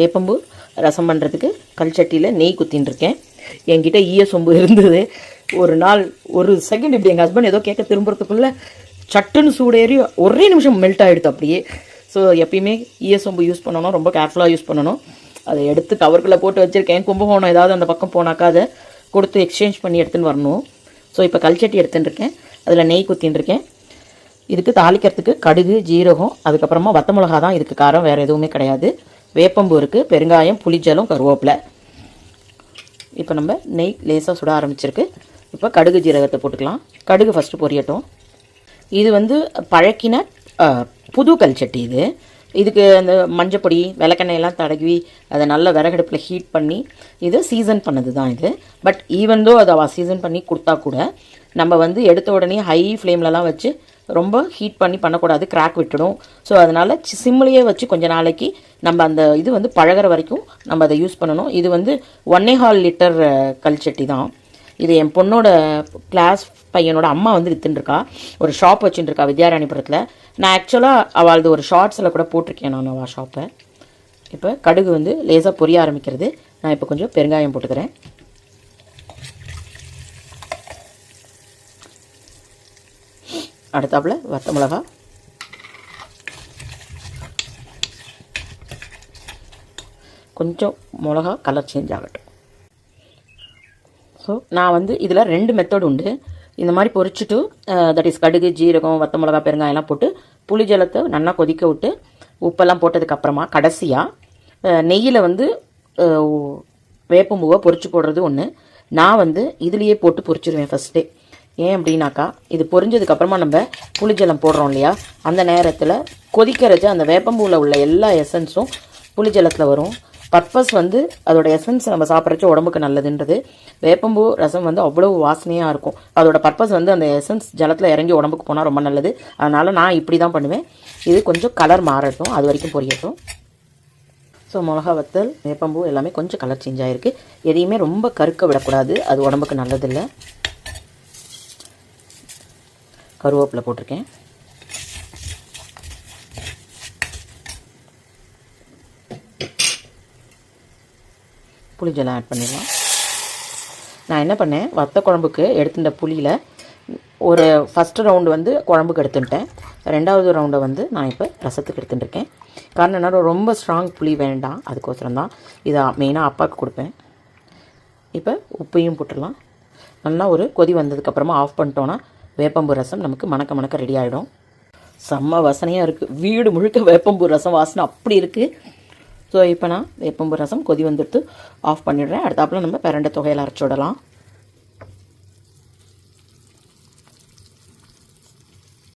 வேப்பம்பு ரசம் பண்ணுறதுக்கு கல் சட்டியில் நெய் குத்தின்னு இருக்கேன் என்கிட்ட ஈய சொம்பு இருந்தது. ஒரு நாள் ஒரு செகண்ட் இப்படி எங்கள் ஹஸ்பண்ட் ஏதோ கேட்க திரும்புறதுக்குள்ளே சட்டுன்னு சூடேறி ஒரே நிமிஷம் மெல்ட் ஆகிடுது அப்படியே. ஸோ எப்பயுமே ஈய சொம்பு யூஸ் பண்ணணும். ரொம்ப கேர்ஃபுல்லாக யூஸ் பண்ணணும். அதை எடுத்து கவருக்குள்ளே போட்டு வச்சுருக்கேன். கும்பகோணம் ஏதாவது அந்த பக்கம் போனாக்கா அதை கொடுத்து எக்ஸ்சேஞ்ச் பண்ணி எடுத்துன்னு வரணும். ஸோ இப்போ கல்ச்சட்டி எடுத்துன்னு இருக்கேன் அதில் நெய் குத்தின்னு இருக்கேன் இதுக்கு தாளிக்கிறதுக்கு கடுகு ஜீரகம் அதுக்கப்புறமா வத்த மிளகா தான் இதுக்கு காரம் வேறு எதுவுமே கிடையாது. வேப்பம்பூ இருக்குது பெருங்காயம் புளிஜலம் கருவேப்பிலை. இப்போ நம்ம நெய் லேசாக சுட ஆரம்பிச்சிருக்கு. இப்போ கடுகு ஜீரகத்தை போட்டுக்கலாம். கடுகு ஃபஸ்ட்டு பொரியட்டும். இது வந்து பழக்கின புது கல்ச்சட்டி இது. இதுக்கு அந்த மஞ்சப்பொடி விளக்கெண்ணெயெல்லாம் தடவி அதை நல்லா விறகடுப்பில் ஹீட் பண்ணி இது சீசன் பண்ணது தான் இது. பட் ஈவன் தோ அதை அவள் சீசன் பண்ணி கொடுத்தா கூட நம்ம வந்து எடுத்த உடனே ஹை ஃப்ளேம்லலாம் வச்சு ரொம்ப ஹீட் பண்ணி பண்ணக்கூடாது கிராக் விட்டுடும். ஸோ அதனால் சிம்லேயே வச்சு கொஞ்ச நாளைக்கு நம்ம அந்த இது வந்து பழகுற வரைக்கும் நம்ம அதை யூஸ் பண்ணணும். இது வந்து ஒன்னே ஹால் லிட்டர் கல்ச்சட்டி தான். இது என் பொண்ணோட கிளாஸ் பையனோட அம்மா வந்து வித்துட்டுருக்கா ஒரு ஷாப் வச்சுட்டுருக்கா வித்யாராணிபுரத்தில். நான் ஆக்சுவலாக அவளது ஒரு ஷார்ட்ஸில் கூட போட்டிருக்கேன் நான் அவள் ஷாப்பை இப்போ கடுகு வந்து லேசாக பொரிய ஆரம்பிக்கிறது. நான் இப்போ கொஞ்சம் பெருங்காயம் போட்டுக்கிறேன். அடுத்தாப்பில் வத்த மிளகா. கொஞ்சம் மிளகா கலர் சேஞ்ச் ஆகட்டும். ஸோ நான் வந்து இதில் ரெண்டு மெத்தட் உண்டு. இந்த மாதிரி பொரிச்சிட்டு தட் இஸ் கடுகு ஜீரகம் வத்த மிளகா பெருங்காயெல்லாம் போட்டு புளி ஜலத்தை நல்லா கொதிக்க விட்டு உப்பெல்லாம் போட்டதுக்கப்புறமா கடைசியாக நெய்யில் வந்து வேப்பம்பூவை பொறிச்சு போடுறது ஒன்று நான் வந்து இதுலேயே போட்டு பொறிச்சிடுவேன் ஃபஸ்ட்டே ஏன் அப்படின்னாக்கா இது பொரிஞ்சதுக்கப்புறமா நம்ம புளிஜலம் போடுறோம் இல்லையா? அந்த நேரத்தில் கொதிக்கிறது அந்த வேப்பம்பூவில் உள்ள எல்லா எசன்ஸும் புளிஜலத்தில் வரும். பர்பஸ் வந்து அதோட எசன்ஸ் நம்ம சாப்பிட்றச்சு உடம்புக்கு நல்லதுன்றது. வேப்பம்பூ ரசம் வந்து அவ்வளோ வாசனையாக இருக்கும். அதோட பர்பஸ் வந்து அந்த எசன்ஸ் ஜலத்தில் இறங்கி உடம்புக்கு போனால் ரொம்ப நல்லது. அதனால் நான் இப்படி தான் பண்ணுவேன். இது கொஞ்சம் கலர் மாறட்டும். அது வரைக்கும் பொரியட்டும். ஸோ மிளகா வத்தல் வேப்பம்பூ எல்லாமே கொஞ்சம் கலர் சேஞ்ச் ஆகிருக்கு எதையுமே ரொம்ப கருக்க விடக்கூடாது. அது உடம்புக்கு நல்லதில்லை. கருவேப்பிலை போட்டிருக்கேன். புளிஜெல்லாம் ஆட் பண்ணிடலாம். நான் என்ன பண்ணேன்? வத்த குழம்புக்கு எடுத்துட்ட புளியில் ஒரு ஃபஸ்ட்டு ரவுண்டு வந்து குழம்புக்கு எடுத்துட்டேன். ரெண்டாவது ரவுண்டை வந்து நான் இப்போ ரசத்துக்கு எடுத்துட்டுருக்கேன். காரணம் என்ன ரொம்ப ஸ்ட்ராங் புளி வேண்டாம். அதுக்கோசரம் தான். இதை மெயினாக அப்பாவுக்கு கொடுப்பேன். இப்போ உப்பையும் போட்டுடலாம். நல்லா ஒரு கொதி வந்ததுக்கப்புறமா ஆஃப் பண்ணிட்டோன்னா வேப்பம்பூ ரசம் நமக்கு மணக்க மணக்க ரெடி ஆகிடும் செம்ம வாசனையாக இருக்குது வீடு முழுக்க வேப்பம்பூ ரசம் வாசனை அப்படி இருக்குது ஸோ இப்போ நான் வேப்பம்பூ ரசம் கொதி வந்துடுத்து ஆஃப் பண்ணிடுறேன். அடுத்தாப்புல நம்ம பிரண்டை தொகையில் அரைச்சி விடலாம்.